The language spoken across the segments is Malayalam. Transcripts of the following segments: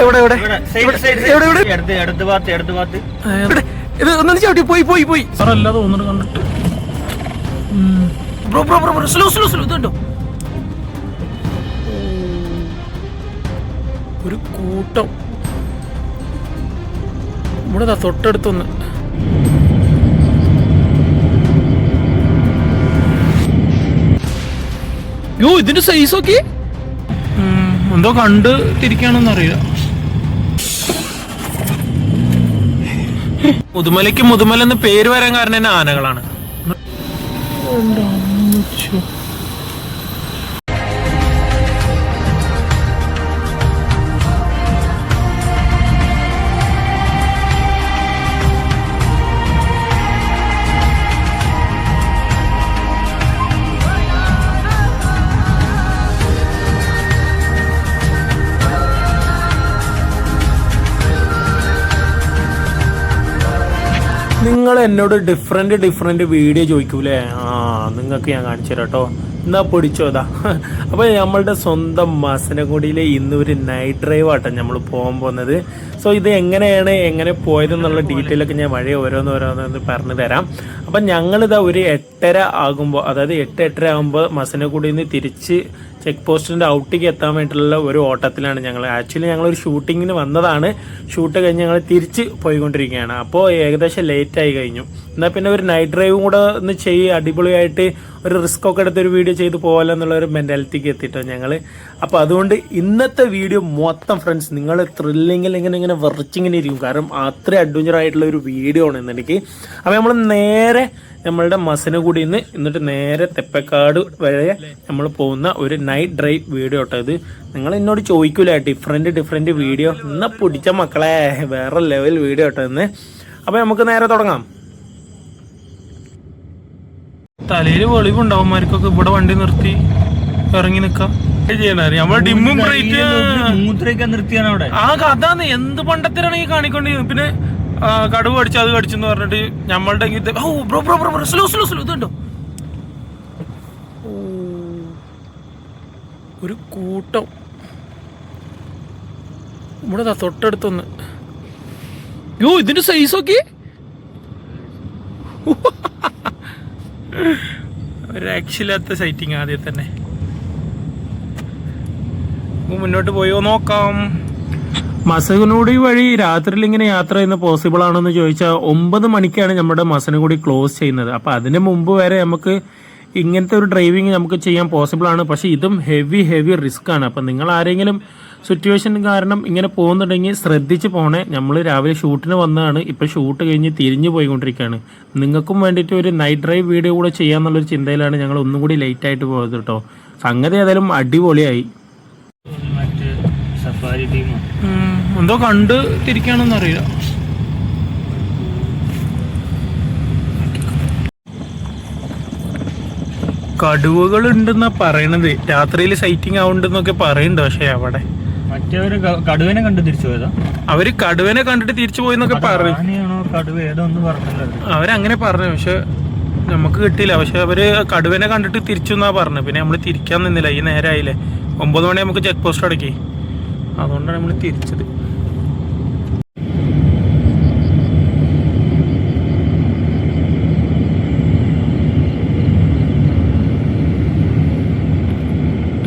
എവിടെ എവിടെ? എവിടെ? എവിടെ ഭാഗത്ത് ഭാഗത്ത്? ഇത് ഒന്നും ചവിട്ടി. പോയി പോയി പോയി. കണ്ടിട്ട്. Bro bro bro slow slow slow ഇതുണ്ടോ ഒരു കൂട്ടം. ഇവിടെ തൊട്ടടുത്തൊന്ന്. യോ ഇതിന്റെ സൈസ് ഒക്കെ എന്തോ കണ്ട് തിരിക്കാണെന്ന് അറിയില്ല. മുതുമലയ്ക്ക് മുതുമല എന്ന് പേര് വരാൻ കാരണം തന്നെ ആനകളാണ്. നിങ്ങൾ എന്നോട് ഡിഫറെന്റ് ഡിഫറെന്റ് വീഡിയോ ചോദിക്കൂലേ? ആ നിങ്ങൾക്ക് ഞാൻ കാണിച്ചു തരാം കേട്ടോ എന്നാ പൊടിച്ചോതാ അപ്പൊ നമ്മളുടെ സ്വന്തം മസനഗുഡിയിലെ ഇന്ന് ഒരു നൈറ്റ് ഡ്രൈവ് ആട്ടോ നമ്മൾ പോകാൻ പോകുന്നത്. സോ ഇത് എങ്ങനെയാണ് എങ്ങനെ പോയതെന്നുള്ള ഡീറ്റെയിൽ ഒക്കെ ഞാൻ വഴി ഓരോന്ന് ഓരോന്ന് പറഞ്ഞു തരാം. അപ്പം ഞങ്ങളിതാ ഒരു എട്ടര ആകുമ്പോൾ അതായത് എട്ട് എട്ടര ആകുമ്പോൾ മസനഗുഡിയിൽ നിന്ന് തിരിച്ച് ചെക്ക് പോസ്റ്റിന്റെ ഔട്ടിക്ക് എത്താൻ വേണ്ടിയിട്ടുള്ള ഒരു ഓട്ടത്തിലാണ് ഞങ്ങൾ ആക്ച്വലി ഞങ്ങൾ ഒരു ഷൂട്ടിങ്ങിന് വന്നതാണ്. ഷൂട്ട് കഴിഞ്ഞ് ഞങ്ങൾ തിരിച്ച് പോയിക്കൊണ്ടിരിക്കുകയാണ്. അപ്പോൾ ഏകദേശം ലേറ്റ് ആയി കഴിഞ്ഞു. എന്നാൽ പിന്നെ ഒരു നൈറ്റ് ഡ്രൈവും കൂടെ ഒന്ന് ചെയ്യുക അടിപൊളിയായിട്ട് ഒരു റിസ്ക് ഒക്കെ എടുത്ത് ഒരു വീഡിയോ ചെയ്ത് പോകാമല്ലോ ഒരു മെന്റാലിറ്റിക്ക് എത്തിയിട്ടോ ഞങ്ങൾ അപ്പോൾ അതുകൊണ്ട് ഇന്നത്തെ വീഡിയോ മൊത്തം ഫ്രണ്ട്സ് നിങ്ങൾ ത്രില്ലിങ്ങിൽ ഇങ്ങനെ ഇങ്ങനെ വിറച്ചിങ്ങനെ ഇരിക്കും. കാരണം അത്ര അഡ്വഞ്ചർ ആയിട്ടുള്ള ഒരു വീഡിയോ ആണ് ഇന്നെനിക്ക്. അപ്പോൾ നമ്മൾ നേരെ നമ്മളുടെ മസനഗുഡിയിൽ നിന്ന് എന്നിട്ട് നേരെ തെപ്പക്കാട് വരെ നമ്മൾ പോകുന്ന ഒരു നൈറ്റ് ഡ്രൈവ് വീഡിയോ കേട്ടോ ഇത്. നിങ്ങൾ എന്നോട് ചോദിക്കൂല ഡിഫറെന്റ് ഡിഫറെന്റ് വീഡിയോ ഇന്ന പിടിച്ച മക്കളെ വേറെ ലെവൽ വീഡിയോ കേട്ടോ ഇന്ന്. അപ്പൊ നമുക്ക് നേരെ തുടങ്ങാം. തലയിൽ വെളിവുണ്ടാവുമാർക്കൊക്കെ ഇവിടെ വണ്ടി നിർത്തി ഇറങ്ങി നിൽക്കാം ആ. കഥാന്ന് എന്ത് പണ്ടത്തിലാണ് ഈ കാണിക്കൊണ്ടിരുന്നത്? പിന്നെ കടുവ് കടിച്ചു അത് കടിച്ചെന്ന് പറഞ്ഞിട്ട് നമ്മളുടെ ഇത് ഓ bro bro bro bro slow slow slow ഇതുണ്ടോ? ഒരു കൂട്ടം. ദാ തൊട്ടടുത്തൊന്ന്. യോ ഇതിന്റെ സൈസ് നോക്കി ഒരു രക്ഷയില്ലാത്ത സൈറ്റിങ് ആദ്യം തന്നെ. മുന്നോട്ട് പോയോ? നോക്കാം. മസനഗുടി വഴി രാത്രിയിൽ ഇങ്ങനെ യാത്ര ചെയ്യുന്ന പോസിബിൾ ആണെന്ന് ചോദിച്ചാൽ ഒമ്പത് മണിക്കാണ് നമ്മുടെ മസനഗുടി ക്ലോസ് ചെയ്യുന്നത്. അപ്പൊ അതിന് മുമ്പ് വരെ നമുക്ക് ഇങ്ങനത്തെ ഒരു ഡ്രൈവിംഗ് നമുക്ക് ചെയ്യാൻ പോസിബിൾ ആണ്. പക്ഷെ ഇതും ഹെവി ഹെവി റിസ്ക് ആണ്. അപ്പം നിങ്ങൾ ആരെങ്കിലും സിറ്റുവേഷൻ കാരണം ഇങ്ങനെ പോകുന്നുണ്ടെങ്കിൽ ശ്രദ്ധിച്ച് പോണേ. നമ്മൾ രാവിലെ ഷൂട്ടിന് വന്നതാണ്. ഇപ്പോൾ ഷൂട്ട് കഴിഞ്ഞ് തിരിഞ്ഞു പോയിക്കൊണ്ടിരിക്കുകയാണ്. നിങ്ങൾക്കും വേണ്ടിയിട്ട് ഒരു നൈറ്റ് ഡ്രൈവ് വീഡിയോ കൂടെ ചെയ്യാമെന്നുള്ളൊരു ചിന്തയിലാണ് ഞങ്ങൾ ഒന്നും കൂടി ലേറ്റ് ആയിട്ട് പോയത് കേട്ടോ. സംഗതി ഏതായാലും അടിപൊളിയായി. എന്തോ കണ്ട് തിരിക്കാണെന്ന് അറിയില്ല കടുവകൾ ഉണ്ടെന്നാ പറയണത്. രാത്രിയിൽ സൈറ്റിംഗ് ആവുണ്ടെന്നൊക്കെ പറയുന്നുണ്ട് പക്ഷെ അവിടെ. മറ്റേവര് കടുവനെ കണ്ട് തിരിച്ചു പോയതാ? അവർ കടുവനെ കണ്ടിട്ട് തിരിച്ചു പോയെന്നൊക്കെ പറഞ്ഞു. അവരങ്ങനെ പറഞ്ഞു. പക്ഷെ നമുക്ക് കിട്ടിയില്ല. പക്ഷെ അവർ കടുവനെ കണ്ടിട്ട് തിരിച്ചു എന്നാ പറഞ്ഞു പിന്നെ നമ്മൾ തിരിക്കാൻ നിന്നില്ല. ഈ നേരമായില്ലേ ഒമ്പത് മണി നമുക്ക് ചെക്ക് പോസ്റ്റ് അടക്കി. അതുകൊണ്ടാണ് നമ്മൾ തിരിച്ചത്.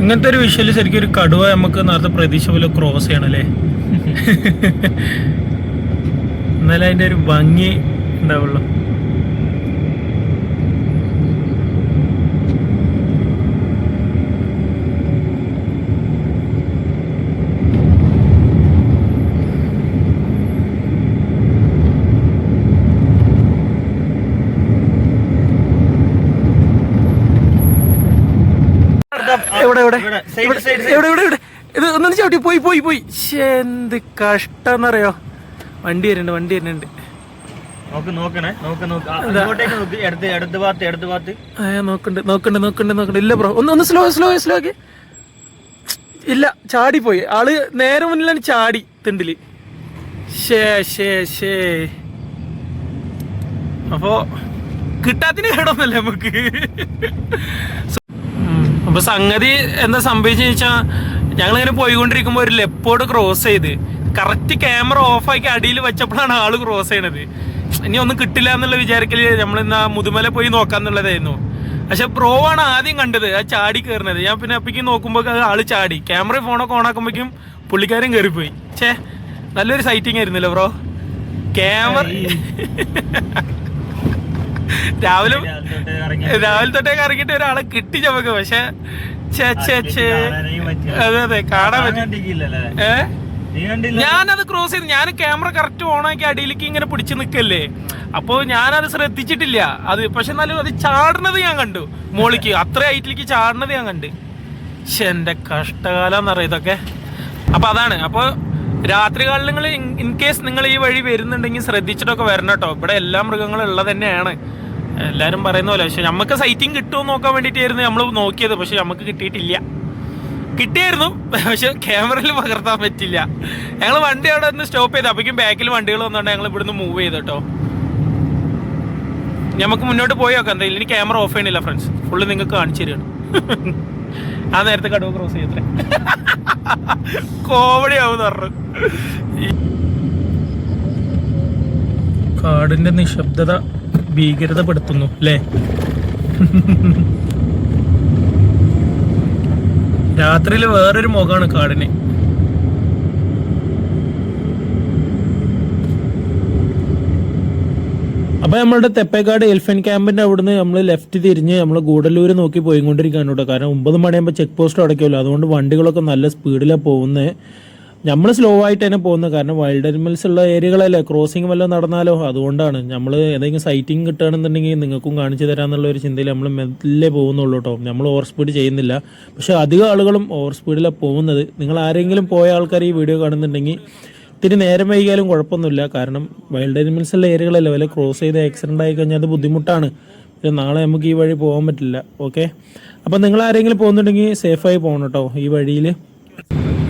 ഇങ്ങനത്തെ ഒരു വിഷയിൽ ശരിക്കും ഒരു കടുവ നമുക്ക് നേരത്തെ പ്രതീക്ഷ പോലെ ക്രോസ് ചെയ്യണല്ലേ? എന്നാലും അതിന്റെ ഒരു ഭംഗി ഉണ്ടാവുള്ളൂ എവിടെ എവിടെ ഇത് ഒന്നും ചവിട്ടി. പോയി പോയി പോയി. എന്ത് കഷ്ടന്നറിയോ വണ്ടി വരുന്നുണ്ട് വണ്ടി വരുന്നുണ്ട്. നോക്കണ്ട് നോക്കണ്ട് നോക്കണ്ട് നോക്കണ്ട്. ഇല്ല ബ്രോ. ഒന്ന് ഒന്ന് സ്ലോ സ്ലോ സ്ലോ ആക്കി. ഇല്ല ചാടി പോയി. ആൾ നേരെ മുന്നിലാണ് ചാടി തിണ്ടിൽ. ഷേ ഷേ ഷേ അപ്പോ കിട്ടാത്തിന് കേടൊന്നല്ലേ നമുക്ക്. അപ്പൊ സംഗതി എന്താ സംഭവിച്ചു ചോദിച്ചാ ഞങ്ങളിങ്ങനെ പോയിക്കൊണ്ടിരിക്കുമ്പോ ഒരു ലെപ്പോട് ക്രോസ് ചെയ്ത് കറക്റ്റ് ക്യാമറ ഓഫ് ഓഫാക്കി അടിയിൽ വെച്ചപ്പോഴാണ് ആൾ ക്രോസ് ചെയ്യണത്. ഇനി ഒന്നും കിട്ടില്ല എന്നുള്ള വിചാരിക്കൽ നമ്മൾ ഇന്ന് മുതുമല പോയി നോക്കാന്നുള്ളതായിരുന്നു. പക്ഷെ ബ്രോ ആണ് ആദ്യം കണ്ടത് ആ ചാടി കയറുന്നത് ഞാൻ പിന്നെ അപ്പേക്ക് നോക്കുമ്പോ ആൾ ചാടി. ക്യാമറ ഫോണൊക്കെ ഓണാക്കുമ്പോഴേക്കും പുള്ളിക്കാരൻ കയറിപ്പോയി ഛേ നല്ലൊരു സൈറ്റിംഗ് ആയിരുന്നല്ലോ ബ്രോ ക്യാമറ രാവിലെ രാവിലെ തൊട്ട് ഇറങ്ങിയിട്ട് ഒരാളെ കിട്ടി ചമക്ക് പക്ഷെ. അതെ അതെ കാണാൻ പറ്റും. ഏ? ഞാനത് ക്രോസ് ചെയ്ത് ഞാൻ ക്യാമറ കറക്റ്റ് ഓണാക്കി അടിയിലേക്ക് ഇങ്ങനെ പിടിച്ചു നിൽക്കല്ലേ അപ്പോൾ ഞാനത് ശ്രദ്ധിച്ചിട്ടില്ല. അത് പക്ഷെ എന്നാലും അത് ചാടുന്നത് ഞാൻ കണ്ടു. മോളിക്ക് അത്ര ഹൈറ്റിലേക്ക് ചാടുന്നത് ഞാൻ കണ്ട്. പക്ഷെ എന്റെ കഷ്ടകാലം എന്നറിയാം ഇതൊക്കെ? അപ്പൊ അതാണ്. അപ്പോൾ രാത്രികാലം നിങ്ങൾ ഇൻ കേസ് നിങ്ങൾ ഈ വഴി വരുന്നുണ്ടെങ്കിൽ ശ്രദ്ധിച്ചിട്ടൊക്കെ വരണം കേട്ടോ. ഇവിടെ എല്ലാ മൃഗങ്ങളും ഉള്ളത് തന്നെയാണ്. എല്ലാവരും പറയുന്ന പോലെ പക്ഷെ നമുക്ക് സൈറ്റിംഗ് കിട്ടുമോ നോക്കാൻ വേണ്ടിയിട്ടായിരുന്നു നമ്മൾ നോക്കിയത്. പക്ഷെ നമുക്ക് കിട്ടിയിട്ടില്ല. കിട്ടിയായിരുന്നു പക്ഷെ ക്യാമറയിൽ പകർത്താൻ പറ്റില്ല. ഞങ്ങൾ വണ്ടി അവിടെ ഒന്ന് സ്റ്റോപ്പ് ചെയ്ത്. അപ്പോഴേക്കും ബാക്കിൽ വണ്ടികൾ വന്നുകൊണ്ട് ഞങ്ങൾ ഇവിടുന്ന് മൂവ് ചെയ്തു കേട്ടോ. നമുക്ക് മുന്നോട്ട് പോയി നോക്കാം. എന്തായാലും ഇനി ക്യാമറ ഓഫ് ചെയ്യണില്ല ഫ്രണ്ട്സ് ഫുള്ള് നിങ്ങൾക്ക് കാണിച്ചു തരുകയാണ് ആ നേരത്തെ കടുവ ക്രോസ് ചെയ്യത്ര കോമഡി ആവും പറഞ്ഞു. കാടിന്റെ നിശബ്ദത ഭീകരതപ്പെടുത്തുന്നു അല്ലേ? രാത്രിയിൽ വേറൊരു മുഖമാണ് കാടിന്. അപ്പൊ നമ്മളുടെ തെപ്പേക്കാട് എൽഫൻ ക്യാമ്പിന്റെ അവിടുന്ന് നമ്മൾ ലെഫ്റ്റ് തിരിഞ്ഞ് നമ്മൾ ഗൂഡല്ലൂർ നോക്കി പോയിക്കൊണ്ടിരിക്കുകയാണ് കേട്ടോ. കാരണം ഒമ്പത് മണിയാകുമ്പോൾ ചെക്ക് പോസ്റ്റ് അടയ്ക്കുമല്ലോ. അതുകൊണ്ട് വണ്ടികളൊക്കെ നല്ല സ്പീഡിലാണ് പോകുന്നത്. നമ്മൾ സ്ലോ ആയിട്ട് തന്നെ പോകുന്നത്. കാരണം വൈൽഡ് അനിമൽസ് ഉള്ള ഏരിയകളല്ലേ? ക്രോസിംഗ് വല്ലതും നടന്നാലോ? അതുകൊണ്ടാണ്. നമ്മൾ ഏതെങ്കിലും സൈറ്റിംഗ് കിട്ടുകയാണെന്നുണ്ടെങ്കിൽ നിങ്ങൾക്കും കാണിച്ചു തരാമെന്നുള്ള ഒരു ചിന്തയിൽ നമ്മൾ മെല്ലെ പോകുന്നുള്ളൂ കേട്ടോ നമ്മൾ ഓവർ സ്പീഡ് ചെയ്യുന്നില്ല. പക്ഷേ അധികം ആളുകളും ഓവർ സ്പീഡിലാണ് പോകുന്നത്. നിങ്ങൾ ആരെങ്കിലും പോയ ആൾക്കാർ ഈ വീഡിയോ കാണുന്നുണ്ടെങ്കിൽ ഇത്തിരി നേരം വൈകിയാലും കുഴപ്പമൊന്നുമില്ല. കാരണം വൈൽഡ് അനിമൽസ് ഉള്ള ഏരിയകളല്ലേ? വല്ല ക്രോസ് ചെയ്ത് ആക്സിഡന്റ് ആയി കഴിഞ്ഞാൽ അത് ബുദ്ധിമുട്ടാണ്. നാളെ നമുക്ക് ഈ വഴി പോകാൻ പറ്റില്ല. ഓക്കെ അപ്പം നിങ്ങൾ ആരെങ്കിലും പോകുന്നുണ്ടെങ്കിൽ സേഫായി പോകണം കേട്ടോ ഈ വഴിയിൽ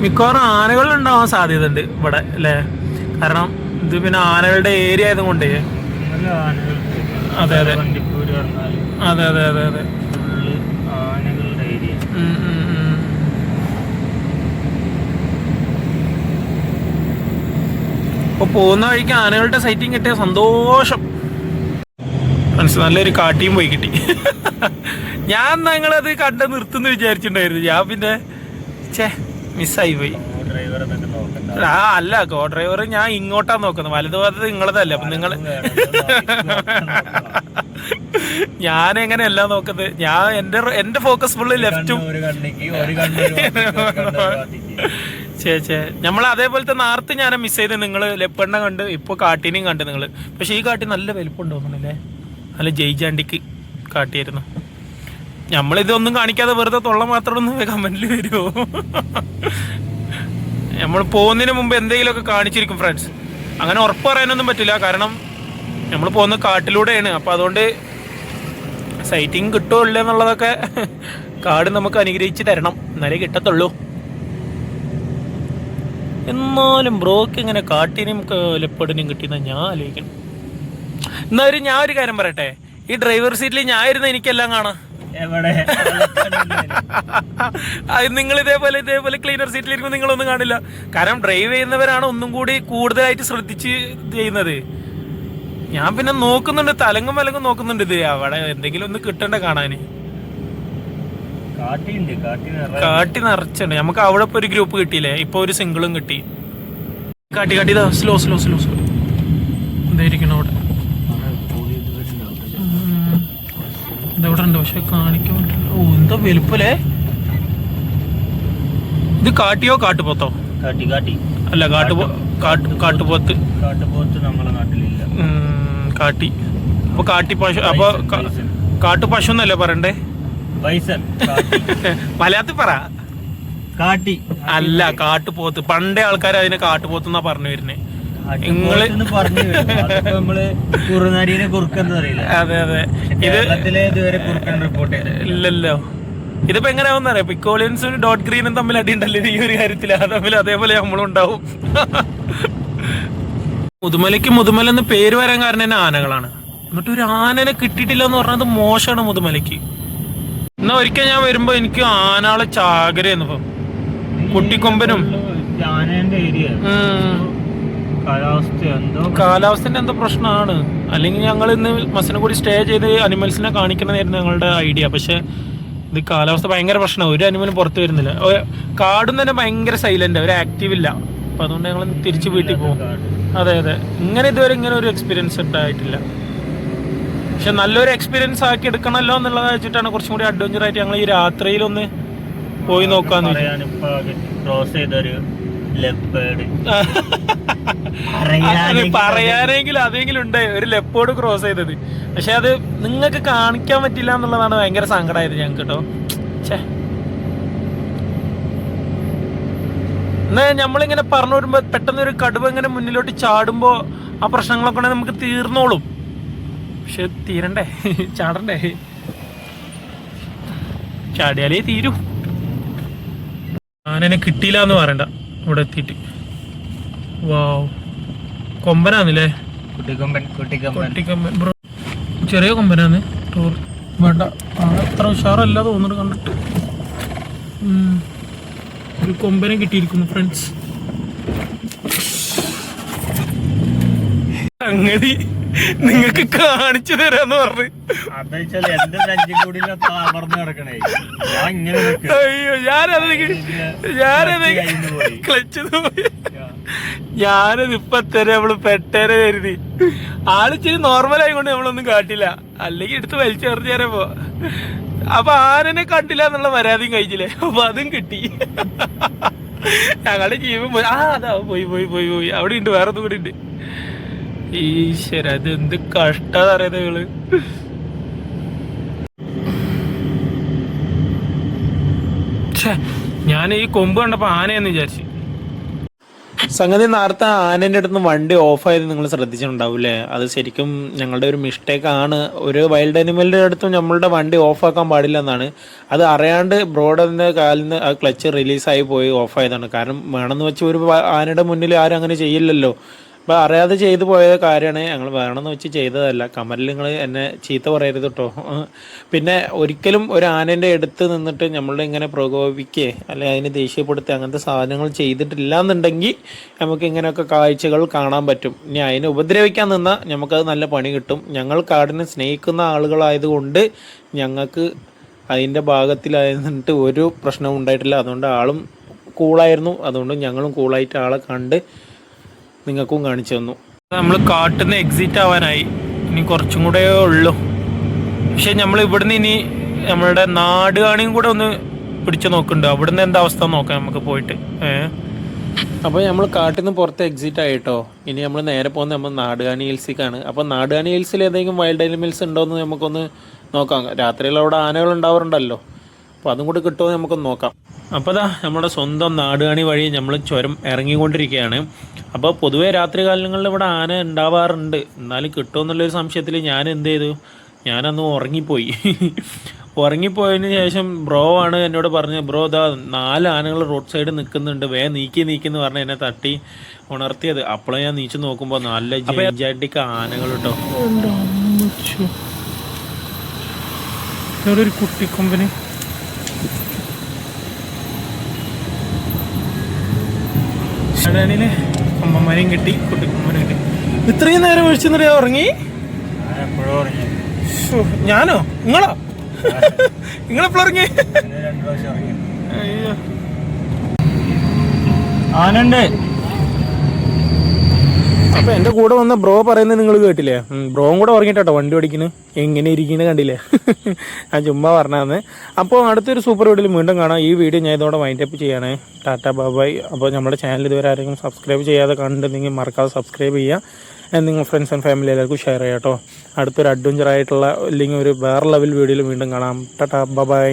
മിക്കവാറും ആനകൾ ഉണ്ടാവാൻ സാധ്യത ഉണ്ട് ഇവിടെ അല്ലേ? കാരണം ഇത് പിന്നെ ആനകളുടെ ഏരിയ ആയതുകൊണ്ടേ അതെ അതെ. അതെ അതെ അതെ അതെ. ഇപ്പൊ പോകുന്ന വഴിക്ക് ആനകളുടെ സൈറ്റിംഗ് കിട്ടിയ സന്തോഷം. മനസ്സിൽ നല്ലൊരു കാട്ടിയും പോയി കിട്ടി. ഞാൻ ഞങ്ങളത് കണ്ട് നിർത്തുന്നു വിചാരിച്ചിട്ടുണ്ടായിരുന്നു. ഞാൻ പിന്നെ ഛേ. മിസ്സായി പോയി ആ അല്ല കോ ഡ്രൈവർ ഞാൻ ഇങ്ങോട്ടാ നോക്കുന്നത്. വലതുഭാഗത്ത് നിങ്ങളതല്ല. അപ്പൊ നിങ്ങൾ ഞാൻ എങ്ങനെയല്ല നോക്കുന്നത് ഞാൻ എന്റെ എന്റെ ഫോക്കസ് ഫുള്ള് ലെഫ്റ്റും ചേ ചേ നമ്മൾ അതേപോലത്തെ നാർത്ത് ഞാൻ മിസ് ചെയ്ത് നിങ്ങൾ ലെപ്പണ്ണ കണ്ട് ഇപ്പൊ കാട്ടിനെയും കണ്ട് നിങ്ങൾ പക്ഷെ ഈ കാട്ടി നല്ല വലിപ്പം ഉണ്ടോന്നല്ലേ നല്ല ജയ്ജാണ്ടിക്ക് കാട്ടിയായിരുന്നു. നമ്മളിതൊന്നും കാണിക്കാതെ വെറുതെ തൊള്ള മാത്രം ഒന്ന് കമന്റിൽ വരുമോ നമ്മൾ പോകുന്നതിന് മുമ്പ് എന്തെങ്കിലുമൊക്കെ കാണിച്ചിരിക്കും ഫ്രണ്ട്സ് അങ്ങനെ ഉറപ്പ് പറയാനൊന്നും പറ്റില്ല. കാരണം നമ്മൾ പോകുന്ന കാട്ടിലൂടെയാണ്. അപ്പൊ അതുകൊണ്ട് സൈറ്റിങ് കിട്ടുമോ ഇല്ല എന്നുള്ളതൊക്കെ കാട് നമുക്ക് അനുഗ്രഹിച്ച് തരണം. എന്നാലേ കിട്ടത്തുള്ളൂ. എന്നാലും ബ്രോക്ക് ഇങ്ങനെ കാട്ടിനും ലെപ്പടിനും കിട്ടിയെന്ന് ഞാൻ ആലോചിക്കണം. എന്നാലും ഞാൻ ഒരു കാര്യം പറയട്ടെ? ഈ ഡ്രൈവർ സീറ്റിൽ ഞാൻ ഇരുന്ന് എനിക്കെല്ലാം കാണാം. എവിടെ? നിങ്ങൾ ഇതേപോലെ ഇതേപോലെ ക്ലീനർ സീറ്റിലിരിക്കുമ്പോൾ നിങ്ങളൊന്നും കാണില്ല. കാരണം ഡ്രൈവ് ചെയ്യുന്നവരാണ് ഒന്നും കൂടി കൂടുതലായിട്ട് ശ്രദ്ധിച്ച് ചെയ്യുന്നത്. ഞാൻ പിന്നെ നോക്കുന്നുണ്ട് തലങ്ങും വിലങ്ങും നോക്കുന്നുണ്ട് ഇത്. അവിടെ എന്തെങ്കിലും ഒന്ന് കിട്ടണ്ട നിറയെ. കാട്ടി നിറച്ചുണ്ട്. നമുക്ക് അവിടെ ഇപ്പൊ ഒരു ഗ്രൂപ്പ് കിട്ടിയില്ലേ? ഇപ്പൊ ഒരു സിംഗിളും കിട്ടി. കാട്ടി കാട്ടി സ്ലോ സ്ലോ സ്ലോ സ്ലോ എന്തായിരിക്കണം അവിടെ പോയി ഇതുവരെ ഉണ്ടാവില്ല. ഉം. ഉണ്ട് പക്ഷെ പറ്റില്ല ഓ എന്താ വലുപ്പല്ലേ? ഇത് കാട്ടിയോ കാട്ടുപോത്തോ? കാട്ടി കാട്ടി. അല്ല കാട്ടുപോ കാട്ടു കാട്ടുപോത്ത്. കാട്ടുപോത്ത്. നമ്മളെ നാട്ടിലില്ല. കാട്ടി. അപ്പൊ കാട്ടി പശു അപ്പൊ ക- കാട്ടു പശു എന്നല്ലേ പറയണ്ടേ? ബൈസൺ കാട്ടി. മലയാളത്തിൽ പറ. കാട്ടി. അല്ല കാട്ടുപോത്ത്. പണ്ടേ ആൾക്കാർ അതിനെ കാട്ടുപോത്ത് എന്നാ പറഞ്ഞു വരുന്നേ. നിങ്ങൾ നമ്മൾ കുറുനരീനെ കുറുക്കെന്ന് അറിയില്ല. അതെ അതെ. കേരളത്തിലെ ഇതുവരെ കുറുക്കൻ റിപ്പോർട്ട് ചെയ്തിട്ടില്ല. ഇല്ലല്ലോ. ഇതിപ്പോ എങ്ങനെയാവുന്ന അറിയാം? പിക്കോളിയൻസും ഡോട്ട് ഗ്രീനും തമ്മിൽ അടിയുണ്ടല്ലോ ഈ ഒരു കാര്യത്തിൽ അത് തമ്മിൽ അതേപോലെ നമ്മളും ഉണ്ടാവും. മുതുമലയ്ക്ക് മുതുമല എന്ന് പേര് വരാൻ കാരണം തന്നെ ആനകളാണ്. എന്നിട്ട് ഒരു ആനനെ കിട്ടിയിട്ടില്ല എന്ന് പറഞ്ഞത് മോശമാണ് മുതുമലയ്ക്ക്. എന്നാ ഒരിക്കൽ ഞാൻ വരുമ്പോ എനിക്ക് ആനകളെ ചാകരയെന്നു കുട്ടിക്കൊമ്പനും. ആനേന്റെ ഏരിയ ഉം. കാലാവസ്ഥ എന്തോ കാലാവസ്ഥന്റെ എന്തോ പ്രശ്നമാണ്. അല്ലെങ്കിൽ ഞങ്ങൾ ഇന്ന് മസനഗുഡി സ്റ്റേ ചെയ്ത് അനിമൽസിനെ കാണിക്കണമെന്നായിരുന്നു ഞങ്ങളുടെ ഐഡിയ പക്ഷെ ഇത് കാലാവസ്ഥ ഭയങ്കര പ്രശ്നമാണ് ഒരു അനിമലും പുറത്ത് വരുന്നില്ല. കാടും തന്നെ ഭയങ്കര സൈലന്റ് ഒരു ആക്റ്റീവ് ഇല്ല. അപ്പൊ അതുകൊണ്ട് ഞങ്ങൾ തിരിച്ചു വീട്ടിൽ പോകും. അതെ അതെ. ഇങ്ങനെ ഇതുവരെ ഇങ്ങനെ ഒരു എക്സ്പീരിയൻസ് ഉണ്ടായിട്ടില്ല. പക്ഷെ നല്ലൊരു എക്സ്പീരിയൻസ് ആക്കി എടുക്കണമല്ലോ എന്നുള്ളത് വെച്ചിട്ടാണ് കുറച്ചും കൂടി അഡ്വഞ്ചർ ആയിട്ട് ഞങ്ങൾ ഈ രാത്രിയിലൊന്ന് പോയി നോക്കാന്ന്. ക്രോസ് ചെയ്തൊരു പറയാനെങ്കിലും അതെങ്കിലും ഉണ്ട്. ഒരു ലെപ്പോർഡ് ക്രോസ് ചെയ്തത്. പക്ഷെ അത് നിങ്ങൾക്ക് കാണിക്കാൻ പറ്റില്ല എന്നുള്ളതാണ് ഭയങ്കര സങ്കടമായത് ഞങ്ങൾക്ക് കേട്ടോ. ഛേ. എന്നാ നമ്മളിങ്ങനെ പറഞ്ഞു വരുമ്പോ പെട്ടെന്ന് ഒരു കടുവ ഇങ്ങനെ മുന്നിലോട്ട് ചാടുമ്പോ ആ പ്രശ്നങ്ങളൊക്കെ ഉണ്ടെങ്കിൽ നമുക്ക് തീർന്നോളും. പക്ഷെ തീരണ്ടേ? ചാടണ്ടേ? ചാടിയാലേ തീരൂ. ആനനെ കിട്ടിയില്ല എന്ന് പറയണ്ട. ഇവിടെ എത്തിയിട്ട് വാവ്. കൊമ്പനാന്നല്ലേ? കുട്ടിക്കൊമ്പൻ ബ്രോ ചെറിയ കൊമ്പനാന്ന്. ടൂർ വേണ്ട. അത്ര ഉഷാറല്ല തോന്നുന്നു കണ്ടിട്ട്. ഒരു കൊമ്പനെ കിട്ടിയിരിക്കുന്നു ഫ്രണ്ട്സ് അങ്ങനെ നിങ്ങൾക്ക് കാണിച്ചു തരാന്ന് പറഞ്ഞു. അതെന്ന് വെച്ചാൽ എന്റെ നെഞ്ചും കൂടി അമർന്ന് കിടക്കണേ. ഞാൻ ഇങ്ങനെ നിൽക്കും. അയ്യോ ഞാനത് ഞാനത് കയ്യിന്ന് പോയി. ക്ലച്ച് പോയി. ഞാനത് ഇപ്പൊ തരാം നമ്മൾ പെട്ടേനെ കരുതി. ആളിച്ചിരി നോർമൽ ആയിക്കൊണ്ട് നമ്മളൊന്നും കാട്ടില്ല. അല്ലെങ്കിൽ എടുത്ത് വലിച്ചെറിഞ്ഞേരപ്പോ അപ്പൊ ആരനെ കണ്ടില്ല എന്നുള്ള പരാതിയും കഴിച്ചില്ലേ? അപ്പൊ അതും കിട്ടി. ഞങ്ങളുടെ ജീവൻ പോയി ആ അതാ പോയി പോയി പോയി പോയി. അവിടെ ഉണ്ട് വേറെ ഒന്നും കൂടി ഉണ്ട് ഈശ്വര അത് എന്ത് കഷ്ടം അറിയത് നിങ്ങൾ ഞാൻ ഈ കൊമ്പ് കണ്ടപ്പോ ആനയെന്ന് വിചാരിച്ചു. സംഗതി നേരത്തെ ആനന്റെ അടുത്ത് വണ്ടി ഓഫ് ഓഫായത് നിങ്ങൾ ശ്രദ്ധിച്ചിട്ടുണ്ടാവില്ലേ? അത് ശരിക്കും ഞങ്ങളുടെ ഒരു മിസ്റ്റേക്ക് ആണ്. ഒരു വൈൽഡ് അനിമലിന്റെ അടുത്തും നമ്മളുടെ വണ്ടി ഓഫ് ആക്കാൻ പാടില്ല എന്നാണ്. അത് അറിയാണ്ട് ബ്രോഡറിന്റെ കാലിൽ നിന്ന് ആ ക്ലച്ച് റിലീസായി പോയി ഓഫ് ആയതാണ്. കാരണം വേണമെന്ന് വെച്ച് ഒരു ആനയുടെ മുന്നിൽ ആരും അങ്ങനെ ചെയ്യില്ലല്ലോ. അപ്പൊ അറിയാതെ ചെയ്തു പോയ കാര്യമാണ്. ഞങ്ങൾ വേണമെന്ന് വെച്ച് ചെയ്തതല്ല. കമലിൽ നിങ്ങൾ എന്നെ ചീത്ത പറയരുത് കേട്ടോ പിന്നെ ഒരിക്കലും ഒരു ആനേന്റെ അടുത്ത് നിന്നിട്ട് നമ്മളുടെ ഇങ്ങനെ പ്രകോപിക്കേ അല്ലെ അതിനെ ദേഷ്യപ്പെടുത്തി അങ്ങനത്തെ സാധനങ്ങൾ ചെയ്തിട്ടില്ല എന്നുണ്ടെങ്കിൽ നമുക്ക് ഇങ്ങനെയൊക്കെ കാഴ്ചകൾ കാണാൻ പറ്റും. ഇനി അതിനെ ഉപദ്രവിക്കാൻ നിന്നാൽ നമുക്കത് നല്ല പണി കിട്ടും. ഞങ്ങൾ കാടിനെ സ്നേഹിക്കുന്ന ആളുകളായതുകൊണ്ട് ഞങ്ങൾക്ക് അതിന്റെ ഭാഗത്തിലായിരുന്നിട്ട് ഒരു പ്രശ്നവും ഉണ്ടായിട്ടില്ല. അതുകൊണ്ട് ആളും കൂളായിരുന്നു. അതുകൊണ്ട് ഞങ്ങളും കൂളായിട്ട് ആളെ കണ്ട് നിങ്ങൾക്കും കാണിച്ചു തന്നു. നമ്മൾ കാട്ടിൽ നിന്ന് എക്സിറ്റ് ആവാനായി. ഇനി കുറച്ചും കൂടെ ഉള്ളൂ. പക്ഷെ നമ്മൾ ഇവിടുന്ന് ഇനി നമ്മളുടെ നാട് കാണിയും കൂടെ ഒന്ന് പിടിച്ചു നോക്കുന്നുണ്ട്. അവിടുന്ന് എന്താ അവസ്ഥ നോക്കാം നമുക്ക് പോയിട്ട്. ഏഹ് അപ്പോൾ നമ്മൾ കാട്ടിൽ നിന്ന് പുറത്ത് എക്സിറ്റ് ആയിട്ടോ? ഇനി നമ്മൾ നേരെ പോകുന്നത് നമ്മൾ നാടുകാണി ഹിൽസിക്കാണ് അപ്പോൾ നാടുകാണി ഹിൽസിൽ ഏതെങ്കിലും വൈൽഡ് അനിമൽസ് ഉണ്ടോ എന്ന് നമുക്കൊന്ന് നോക്കാം. രാത്രിയിൽ അവിടെ ആനകൾ ഉണ്ടാവാറുണ്ടല്ലോ അപ്പോൾ അതും കൂടി കിട്ടുമോ നമുക്ക് നമുക്കൊന്ന് നോക്കാം. അപ്പോൾ അതാ നമ്മുടെ സ്വന്തം നാടുകാണി വഴി നമ്മൾ ചുരം ഇറങ്ങിക്കൊണ്ടിരിക്കുകയാണ്. അപ്പോൾ പൊതുവേ രാത്രി കാലങ്ങളിൽ ഇവിടെ ആന ഉണ്ടാവാറുണ്ട്. എന്നാലും കിട്ടുമോ എന്നുള്ളൊരു സംശയത്തിൽ ഞാൻ എന്ത് ചെയ്തു? ഞാനന്ന് ഉറങ്ങിപ്പോയി. ഉറങ്ങിപ്പോയതിന് ശേഷം ബ്രോ ആണ് എന്നോട് പറഞ്ഞത് ബ്രോ ഇതാ നാല് ആനകൾ റോഡ് സൈഡ് നിൽക്കുന്നുണ്ട്. വേ നീക്കി നീക്കി എന്ന് പറഞ്ഞ് എന്നെ തട്ടി ഉണർത്തിയത്. അപ്പോഴും ഞാൻ നീച്ചു നോക്കുമ്പോൾ നല്ല ജൈജാറ്റിക് ആനകൾ കേട്ടോ ഒരു കുട്ടിക്കൊമ്പന്. അടാനിലെ കൊമ്പന്മാരെയും കിട്ടി കുട്ടിക്കുമ്മനും കിട്ടി. ഇത്രയും നേരം ഒഴിച്ചെന്നറിയാ ഉറങ്ങി? ഞാനോ? നിങ്ങളോ? പ്രാവശ്യം ഉറങ്ങി. അയ്യോ. ആനണ്ട്. അപ്പൊ എന്റെ കൂടെ വന്ന ബ്രോ പറയുന്നത് നിങ്ങൾ കേട്ടില്ലേ? ബ്രോയും കൂടെ ഉറങ്ങിട്ടോ വണ്ടി ഓടിക്കുന്നു എങ്ങനെ ഇരിക്കുന്നു കണ്ടില്ലേ? ഞാൻ ചുമ്മാ പറഞ്ഞാന്ന് അപ്പോൾ അടുത്തൊരു സൂപ്പർ വീഡിയോയിൽ വീണ്ടും കാണാം. ഈ വീഡിയോ ഞാൻ ഇതോടെ വൈൻഡ് അപ്പ് ചെയ്യാണ്. ടാറ്റ ബാബായ് അപ്പോൾ നമ്മുടെ ചാനൽ ഇതുവരെ ആരെങ്കിലും സബ്സ്ക്രൈബ് ചെയ്യാതെ കണ്ടിട്ടുണ്ടെങ്കിൽ മറക്കാതെ സബ്സ്ക്രൈബ് ചെയ്യുക. നിങ്ങൾ ഫ്രണ്ട്സ് ആൻഡ് ഫാമിലി എല്ലാവർക്കും ഷെയർ ചെയ്യാം കേട്ടോ. അടുത്തൊരു അഡ്വഞ്ചർ ആയിട്ടുള്ള അല്ലെങ്കിൽ ഒരു വേറെ ലെവൽ വീഡിയോയിൽ വീണ്ടും കാണാം. ടാറ്റ ബൈ